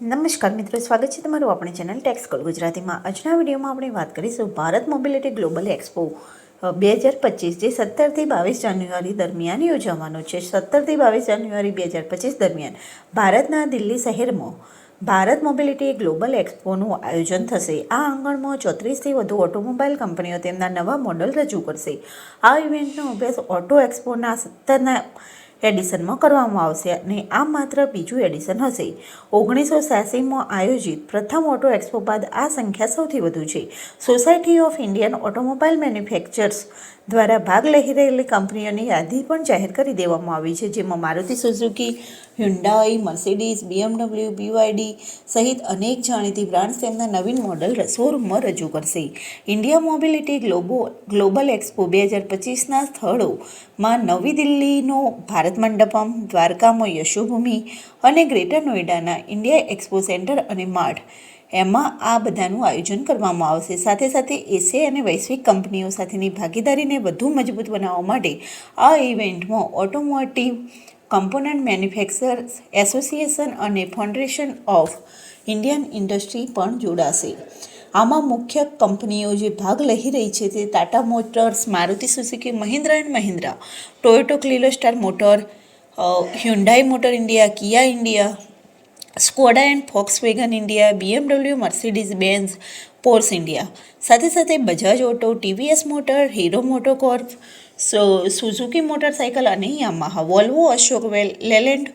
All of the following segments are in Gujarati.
નમસ્કાર મિત્રો, સ્વાગત છે તમારું આપણી ચેનલ ટેક્સ કોલ ગુજરાતીમાં. આજના વિડીયોમાં આપણે વાત કરીશું ભારત મોબિલિટી ગ્લોબલ એક્સપો બે હજાર પચીસ, જે સત્તરથી બાવીસ જાન્યુઆરી દરમિયાન યોજાવાનો છે. સત્તરથી બાવીસ જાન્યુઆરી બે હજાર પચીસ દરમિયાન ભારતના દિલ્હી શહેરમાં ભારત મોબિલિટી ગ્લોબલ એક્સપોનું આયોજન થશે. આ આંગણમાં ચોત્રીસથી વધુ ઓટોમોબાઈલ કંપનીઓ તેમના નવા મોડલ રજૂ કરશે. આ ઇવેન્ટનો અભ્યાસ ઓટો એક્સપોના સત્તરના એડિશનમાં કરવામાં આવશે અને આ માત્ર બીજું એડિશન હશે. ઓગણીસો છ્યાસીમાં આયોજિત પ્રથમ ઓટો એક્સપો બાદ આ સંખ્યા સૌથી વધુ છે. Society of Indian automobile manufacturers દ્વારા ભાગ લઈ રહેલી કંપનીઓની યાદી પણ જાહેર કરી દેવામાં આવી છે, જેમાં Maruti Suzuki, Hyundai, Mercedes, BMW, BYD સહિત અનેક જાણીતી બ્રાન્ડ્સ તેમના નવીન મોડલ શોરૂમમાં રજૂ કરશે. ઇન્ડિયા મોબિલિટી ગ્લોબો, ગ્લોબલ એક્સપો બે હજાર પચીસના સ્થળોમાં નવી દિલ્હીનો ભારત મંડપમ, દ્વારકામાં, યશોભૂમિ અને ગ્રેટર નોઈડાના ઇન્ડિયા એક્સપો સેન્ટર અને માર્ટ. એમાં આ બધાનું આયોજન કરવામાં આવશે. સાથે સાથે એશિયા અને વૈશ્વિક કંપનીઓ સાથેની ભાગીદારીને વધુ મજબૂત બનાવવા માટે આ ઇવેન્ટમાં ઓટોમોટિવ કમ્પોનન્ટ મેન્યુફેક્ચરર્સ, એસોસિએશન અને ફાઉન્ડેશન ઓફ ઇન્ડિયન ઇન્ડસ્ટ્રી પણ જોડાશે. આમાં મુખ્ય કંપનીઓ જે ભાગ લઈ રહી છે તે Tata motors Maruti Suzuki, Mahindra and Mahindra. Toyota Kirloskar motor Hyundai motor India Kia India Skoda and Volkswagen India BMW Mercedes Benz Porsche India સાથે સાથે Bajaj auto TVS motor Hero MotoCorp સો સુઝુકી મોટરસાઇકલ અને યામાહા વોલ્વો અશોક વેલ Leyland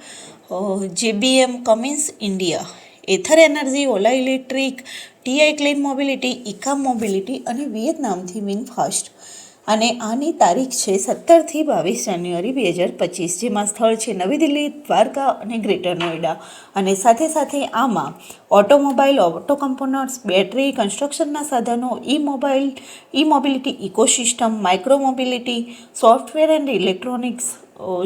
JBM Cummins India Ather energy Ola electric, TI clean mobility Ekam mobility અને વિયેતનામથી વિનફાસ્ટ અને આની તારીખ છે સત્તરથી બાવીસ જાન્યુઆરી બે હજાર પચીસ. જેમાં સ્થળ છે નવી દિલ્હી, દ્વારકા અને ગ્રેટર નોઈડા. અને સાથે સાથે આમાં ઓટોમોબાઈલ, ઓટો કમ્પોનન્ટ્સ બેટરી, કન્સ્ટ્રક્શનના સાધનો E mobile E mobility ecosystem, micro mobility, software and electronics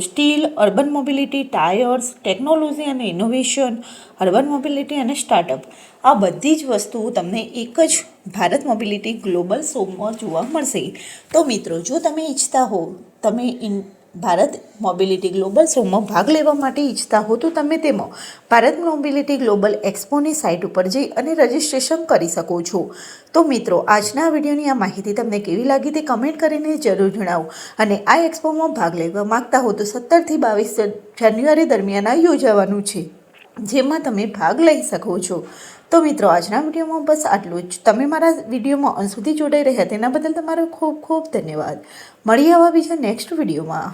steel, urban mobility, tyres, technology અને ઇનોવેશન, અર્બન મોબિલિટી અને સ્ટાર્ટઅપ. આ બધી જ વસ્તુઓ તમને એક જ ભારત મોબિલિટી ગ્લોબલ શોમાં જોવા મળશે. તો મિત્રો, જો તમે ઈચ્છતા હો, તમે ઇન ભારત મોબિલિટી ગ્લોબલ શોમાં ભાગ લેવા માટે ઈચ્છતા હો તો તમે તેમાં ભારત મોબિલિટી ગ્લોબલ એક્સપોની સાઇટ ઉપર જઈ અને રજિસ્ટ્રેશન કરી શકો છો. તો મિત્રો, આજના વિડીયોની આ માહિતી તમને કેવી લાગી તે કમેન્ટ કરીને જરૂર જણાવો. અને આ એક્સપોમાં ભાગ લેવા માગતા હો તો સત્તરથી બાવીસ જાન્યુઆરી દરમિયાન આ યોજાવાનું છે, જેમાં તમે ભાગ લઈ શકો છો. તો મિત્રો, આજના વિડીયોમાં બસ આટલું જ. તમે મારા વિડીયોમાં અંત સુધી જોડાઈ રહ્યા તેના બદલ તમારો ખૂબ ખૂબ ધન્યવાદ. મળીએ આવા બીજા નેક્સ્ટ વિડીયોમાં.